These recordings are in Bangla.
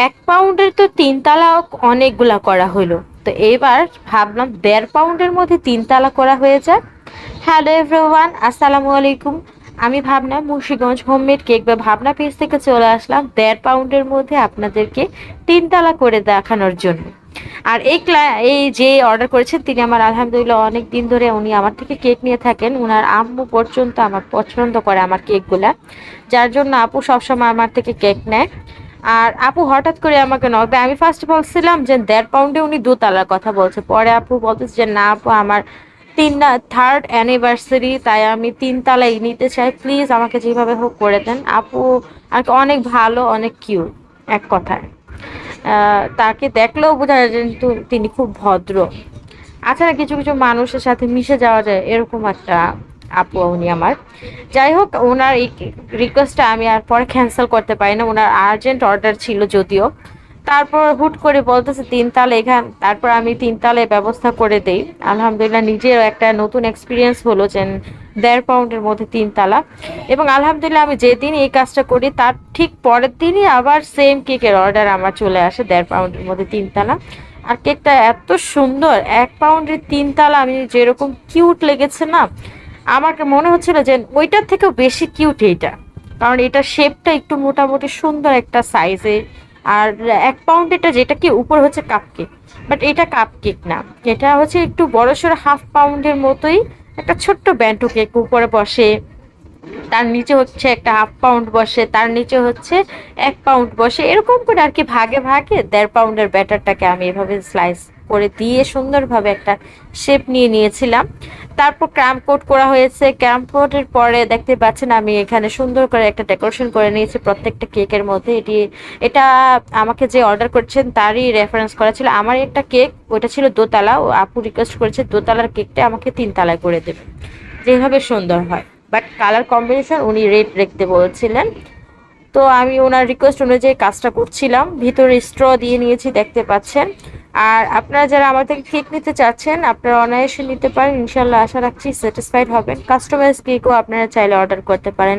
এক পাউন্ডের তো তিন তালা অনেকগুলা করা হলো তো এবার ভাবলাম দেড় পাউন্ডের মধ্যে তিন তালা করা হয়ে যাক। হ্যালো এভরিওয়ান আসসালামু আলাইকুম। আমি ভাবনা, মুন্সিগঞ্জ হোমমেড কেক বা ভাবনা পেজ থেকে চলে আসলাম দেড় পাউন্ডের মধ্যে আপনাদেরকে তিন তালা করে দেখানোর জন্য। আর এই ক্লা- এই যে অর্ডার করেছেন, তিনি আমার আলহামদুলিল্লাহ অনেক দিন ধরে উনি আমার থেকে কেক নিয়ে থাকেন। ওনার আম্মু পর্যন্ত আমার পছন্দ করে আমার কেকগুলা যার জন্য আপু সবসময় আমার থেকে কেক নেয়। আর আপু হঠাৎ করে আমাকে নক দেয়। আমি ফার্স্ট বলছিলাম যে দেড় পাউন্ডে উনি দোতলার কথা বলছে। পরে আপু বলতেছে যে, না আপু, আমার তিন না থার্ড অ্যানিভার্সারি তাই আমি তিন তালাই নিতে চাই। প্লিজ আমাকে যেভাবে হোক করে দেন। আপু আর অনেক ভালো, অনেক কিউট এক কথায়। তাকে দেখলেও বোঝা যায় কিন্তু তিনি খুব ভদ্র। আচ্ছা না, কিছু কিছু মানুষের সাথে মিশে যাওয়া যায়, এরকম একটা আপু, উনি আমার। যাই হোক ওনার এই রিকোয়েস্টটা আমি আর পরে ক্যান্সেল করতে পারি না। ওনার আর্জেন্ট অর্ডার ছিল যদিও। তারপর হুট করে বলতেছে তিনতালে এখান তারপর আমি তিনতালে ব্যবস্থা করে দেই। আলহামদুলিল্লাহ নিজের একটা নতুন এক্সপিরিয়েন্স হলো যে দেড় পাউন্ডের মধ্যে তিনতলা এবং আলহামদুলিল্লাহ, আমি যেদিন এই কাজটা করি, তার ঠিক পরের দিনই আবার সেম কেকের অর্ডার আমার চলে আসে, দেড় পাউন্ডের মধ্যে তিনতলা আর কেকটা এত সুন্দর, এক পাউন্ডের তিনতলা আমি যেরকম কিউট লেগেছে না আমাকে মনে হচ্ছিল যে ওইটার থেকেও বেশি কিউট এইটা। কারণ এটা শেপটা একটু মোটামুটি সুন্দর একটা সাইজে আর এক পাউন্ড এটা যেটা কি, উপর হচ্ছে কাপ কেক বাট এটা কাপ কেক না। এটা হচ্ছে একটু বড়সড় হাফ পাউন্ডের মতোই একটা ছোট্ট ব্যান্টু কেক উপরে বসে। তার নিচে হচ্ছে একটা হাফ পাউন্ড বসে। তার নিচে হচ্ছে এক পাউন্ড বসে। এরকম করে আর কি ভাগে ভাগে দেড় পাউন্ডের ব্যাটারটাকে আমি এভাবে স্লাইস করে দিয়ে সুন্দরভাবে একটা শেপ নিয়ে নিয়েছিলাম। তারপর ক্রাম কোট করা হয়েছে। ক্রাম কোটের পরে দেখতে পাচ্ছেন আমি এখানে সুন্দর করে একটা ডেকোরেশন করে নিয়েছি প্রত্যেকটা কেকের মধ্যে। এটি, এটা আমাকে যে অর্ডার করছেন তারই রেফারেন্স করা ছিল। আমার একটা কেক ওটা ছিল দোতলা। ও আপু রিকোয়েস্ট করেছে দোতলার কেকটা আমাকে তিন তালায় করে দেবে যেভাবে সুন্দর হয়। বাট কালার কম্বিনেশন উনি রেড রাখতে বলছিলেন। তো আমি ওনার রিকোয়েস্ট অনুযায়ী কাজটা করছিলাম। ভিতরে স্ট্র দিয়ে নিয়েছি, দেখতে পাচ্ছেন। আর আপনারা যারা আমার থেকে কেক নিতে চাচ্ছেন, আপনারা অনায়াসে নিতে পারেন। ইনশাল্লাহ আশা রাখছি স্যাটিসফাইড হবেন। কাস্টমাইজ কেকও আপনারা চাইলে অর্ডার করতে পারেন।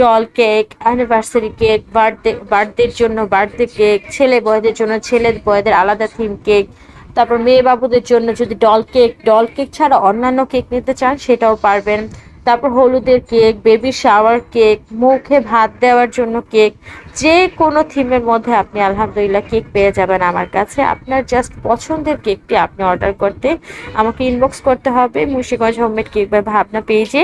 Doll cake anniversary cake birthday বার্থডের জন্য বার্থডে কেক ছেলে বয়দের জন্য, ছেলে বয়দের আলাদা থিম কেক তারপর মেয়ে বাবুদের জন্য যদি ডল কেক ডল কেক ছাড়া অন্যান্য কেক নিতে চান, সেটাও পারবেন। তারপর হলুদের কেক বেবি শাওয়ার কেক, মুখে ভাত দেওয়ার জন্য কেক, যে কোনো থিমের মধ্যে আপনি আলহামদুলিল্লাহ কেক পেয়ে যাবেন আমার কাছে। আপনার জাস্ট পছন্দের কেকটি আপনি অর্ডার করতে আমাকে ইনবক্স করতে হবে মুর্শিগঞ্জ হোমমেড কেক বা ভাবনা পেজে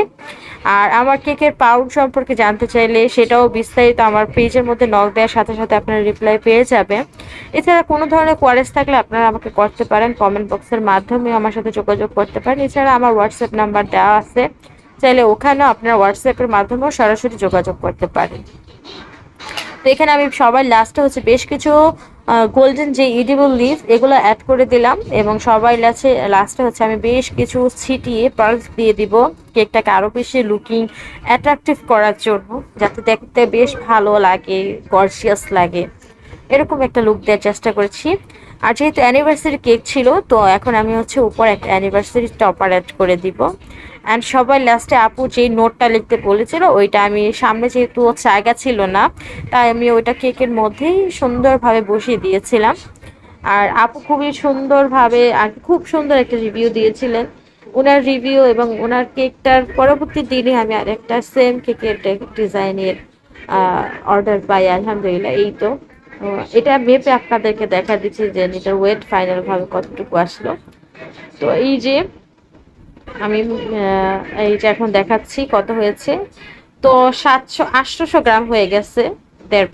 আর আমার কেকের পাউন্ড সম্পর্কে জানতে চাইলে সেটাও বিস্তারিত আমার পেজের মধ্যে নক দেওয়ার সাথে সাথে আপনারা রিপ্লাই পেয়ে যাবে এছাড়া কোনো ধরনের কোয়ারেজ থাকলে আপনারা আমাকে করতে পারেন কমেন্ট বক্সের মাধ্যমে আমার সাথে যোগাযোগ করতে পারেন। এছাড়া আমার হোয়াটসঅ্যাপ নাম্বার দেওয়া আছে। চাইলে ওখানেও আপনার হোয়াটসঅ্যাপের মাধ্যমেও সরাসরি যোগাযোগ করতে পারেন। তো এখানে আমি সবার লাস্টে হচ্ছে বেশ কিছু গোল্ডেন যে ইডিবল লিভ এগুলো অ্যাড করে দিলাম এবং সবাই লাস্টে লাস্টে হচ্ছে আমি বেশ কিছু ছিটিয়ে পার্লস দিয়ে দিব। কেকটাকে আরও বেশি লুকিং অ্যাট্রাকটিভ করার জন্য, যাতে দেখতে বেশ ভালো লাগে গর্জিয়াস লাগে। এরকম একটা লুক দেওয়ার চেষ্টা করেছি। আর যেহেতু অ্যানিভার্সারি কেক ছিল, তো এখন আমি হচ্ছে উপর একটা অ্যানিভার্সারি টপার অ্যাড করে দিব। অ্যান্ড সবাই লাস্টে আপু যেই নোটটা লিখতে বলেছিল, ওইটা আমি সামনে যেহেতু জায়গা ছিল না, তাই আমি ওইটা কেকের মধ্যেই সুন্দরভাবে বসিয়ে দিয়েছিলাম। আর আপু খুবই সুন্দরভাবে আর খুব সুন্দর একটা রিভিউ দিয়েছিলেন। ওনার রিভিউ এবং ওনার কেকটার পরবর্তী দিনে আমি আরেকটা সেম কেকের ডিজাইনের অর্ডার পাই, আলহামদুলিল্লাহ, এই তো। এটা মেপে আপনাদেরকে দেখা দিচ্ছি যে এটার ওয়েট ফাইনালভাবে কতটুকু আসলো। তো এই যে আমি এইটা এখন দেখাচ্ছি কত হয়েছে। তো সাতশো আটশোশো গ্রাম হয়ে গেছে দেড়